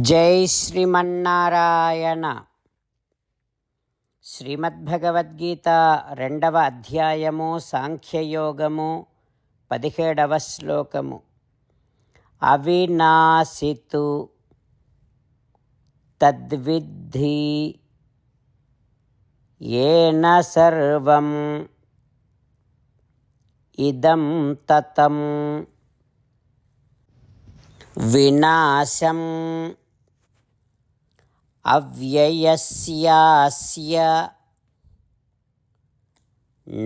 జై శ్రీమన్నారాయణ. శ్రీమద్భగవద్గీత రెండవ అధ్యాయము సాంఖ్యయోగము పదిహేడవ శ్లోకము. అవినాశితు తద్విద్ధి ఏన సర్వం ఇదం తతం వినాశం అవ్యయస్యాస్య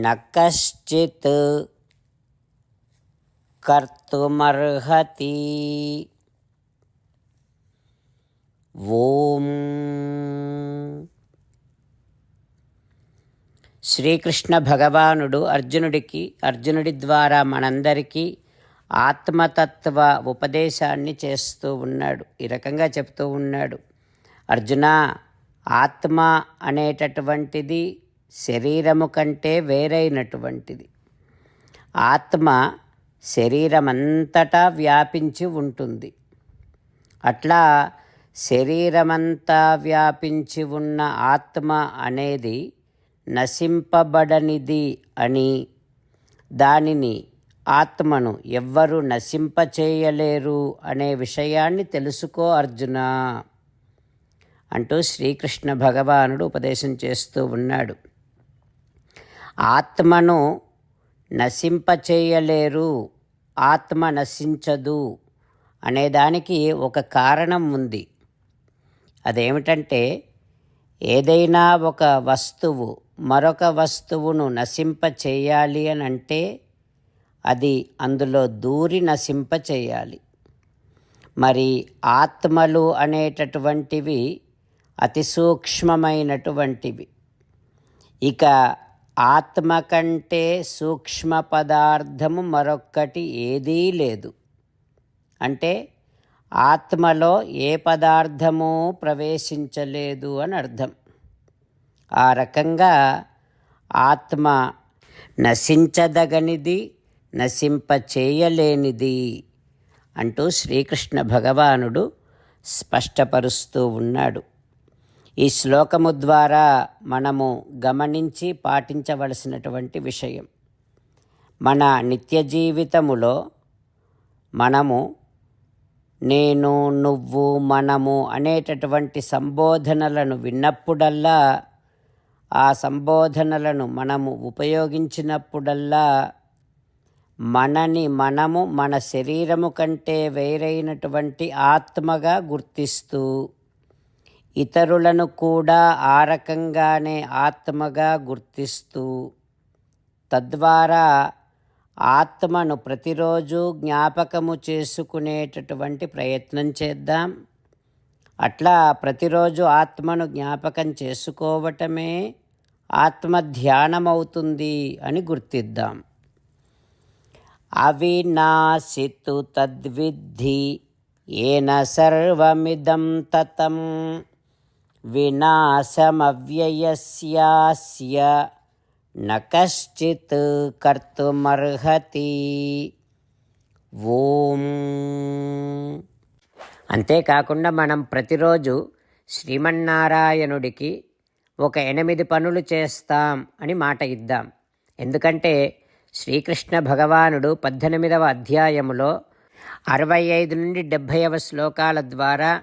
న కశ్చిత్ కర్తుమర్హతి ఓం శ్రీకృష్ణ భగవానుడు అర్జునుడికి అర్జునుడి ద్వారా మనందరికీ ఆత్మతత్వ ఉపదేశాన్ని చేస్తూ ఉన్నాడు ఈ రకంగా చెప్తూ ఉన్నాడు. అర్జున ఆత్మ అనేటటువంటిది శరీరము కంటే వేరైనటువంటిది. ఆత్మ శరీరమంతటా వ్యాపించి ఉంటుంది. అట్లా శరీరమంతా వ్యాపించి ఉన్న ఆత్మ అనేది నశింపబడనిది అని దానిని ఆత్మను ఎవ్వరూ నశింపచేయలేరు అనే విషయాన్ని తెలుసుకో అర్జున. అంటూ శ్రీకృష్ణ భగవానుడు ఉపదేశం చేస్తూ ఉన్నాడు. ఆత్మను నశింపచేయలేరు ఆత్మ నశించదు అనేదానికి ఒక కారణం ఉంది. అదేమిటంటే ఏదైనా ఒక వస్తువు మరొక వస్తువును నశింప చేయాలి అని అంటే అది అందులో దూరి నశింప చేయాలి మరి ఆత్మలు అనేటటువంటివి అతి సూక్ష్మమైనటువంటివి. ఇక ఆత్మ కంటే సూక్ష్మ పదార్థము మరొక్కటి ఏదీ లేదు. అంటే ఆత్మలో ఏ పదార్థము ప్రవేశించలేదు అని అర్థం. ఆ రకంగా ఆత్మ నశించదగనిది నశింపచేయలేనిది అంటూ శ్రీకృష్ణ భగవానుడు స్పష్టపరుస్తూ ఉన్నాడు. ఈ శ్లోకము ద్వారా మనము గమనించి పాటించవలసినటువంటి విషయం. మన నిత్య జీవితములో మనము నేను నువ్వు మనము అనేటటువంటి సంబోధనలను విన్నప్పుడల్లా ఆ సంబోధనలను మనము ఉపయోగించినప్పుడల్లా మనని మనము మన శరీరము కంటే వేరైనటువంటి ఆత్మగా గుర్తిస్తూ ఇతరులను కూడా ఆ రకంగానే ఆత్మగా గుర్తిస్తూ తద్వారా ఆత్మను ప్రతిరోజు జ్ఞాపకము చేసుకునేటటువంటి ప్రయత్నం చేద్దాం. అట్లా ప్రతిరోజు ఆత్మను జ్ఞాపకం చేసుకోవటమే ఆత్మ ధ్యానమవుతుంది అని గుర్తిద్దాం. అవినాశితు తద్విద్ధి ఏన సర్వమిదం తతం. వినాశమవ్యయస్యాస్య న కశ్చిత్ కర్తుమర్హతి ఓం అంతేకాకుండా మనం ప్రతిరోజు శ్రీమన్నారాయణుడికి ఒక ఎనిమిది పనులు చేస్తాం అని మాట ఇద్దాం. ఎందుకంటే శ్రీకృష్ణ భగవానుడు పద్దెనిమిదవ అధ్యాయములో అరవై ఐదు నుండి డెబ్భైవ శ్లోకాల ద్వారా